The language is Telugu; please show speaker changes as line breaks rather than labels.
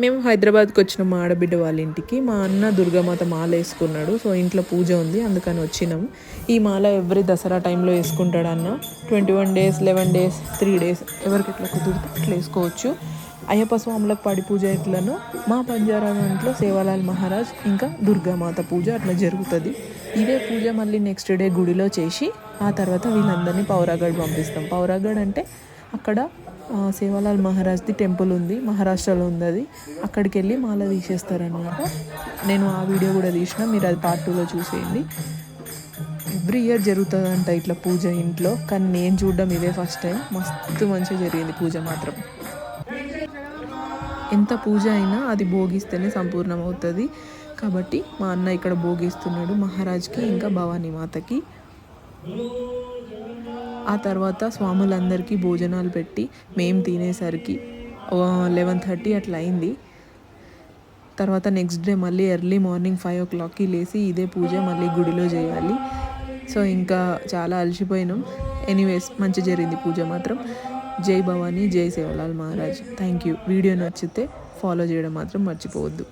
మేము హైదరాబాద్కి వచ్చిన మా ఆడబిడ్డ వాళ్ళ ఇంటికి. మా అన్న దుర్గామాత మాల వేసుకున్నాడు. సో ఇంట్లో పూజ ఉంది. అందుకని వచ్చినాం. ఈ మాల ఎవ్రీ దసరా టైంలో వేసుకుంటాడు అన్న twenty one days eleven days three days ఎవరికి ఎట్లా కుదిరితే అట్లా వేసుకోవచ్చు. అయ్యప్ప స్వాములకు పడి పూజ ఎట్లను మా పంజారా దాంట్లో సేవాలాల్ మహారాజ్ ఇంకా దుర్గామాత పూజ అట్లా జరుగుతుంది. ఇదే పూజ మళ్ళీ నెక్స్ట్ డే గుడిలో చేసి ఆ తర్వాత వీళ్ళందరినీ పౌరాగఢ్ పంపిస్తాం. పౌరాగఢ్ అంటే అక్కడ సేవాలాల్ మహారాజ్ది టెంపుల్ ఉంది మహారాష్ట్రలో ఉంది అది. అక్కడికి వెళ్ళి మాల తీసేస్తారనమాట నేను ఆ వీడియో కూడా తీసిన మీరు అది పార్ట్ టూలో చూసేయండి. ఎవ్రీ ఇయర్ జరుగుతుందంట ఇట్లా పూజ ఇంట్లో కానీ నేను చూడడం ఇదే ఫస్ట్ టైం మస్తు మంచిగా జరిగింది పూజ మాత్రం. ఎంత పూజ అయినా అది భోగిస్తేనే సంపూర్ణం అవుతుంది కాబట్టి మా అన్న ఇక్కడ భోగిస్తున్నాడు మహారాజ్కి ఇంకా భవానీ మాతకి. ఆ తర్వాత స్వాములందరికీ భోజనాలు పెట్టి మేము తినేసరికి లెవెన్ థర్టీ అట్లా అయింది. తర్వాత నెక్స్ట్ డే మళ్ళీ ఎర్లీ మార్నింగ్ ఫైవ్ ఓ క్లాక్కి లేచి ఇదే పూజ మళ్ళీ గుడిలో చేయాలి. సో ఇంకా చాలా అలసిపోయినాం. ఎనీవేస్ మంచి జరిగింది పూజ మాత్రం. జై భవానీ జై Sevalal Maharaj. Thank you video నచ్చితే ఫాలో చేయడం మాత్రం మర్చిపోవద్దు.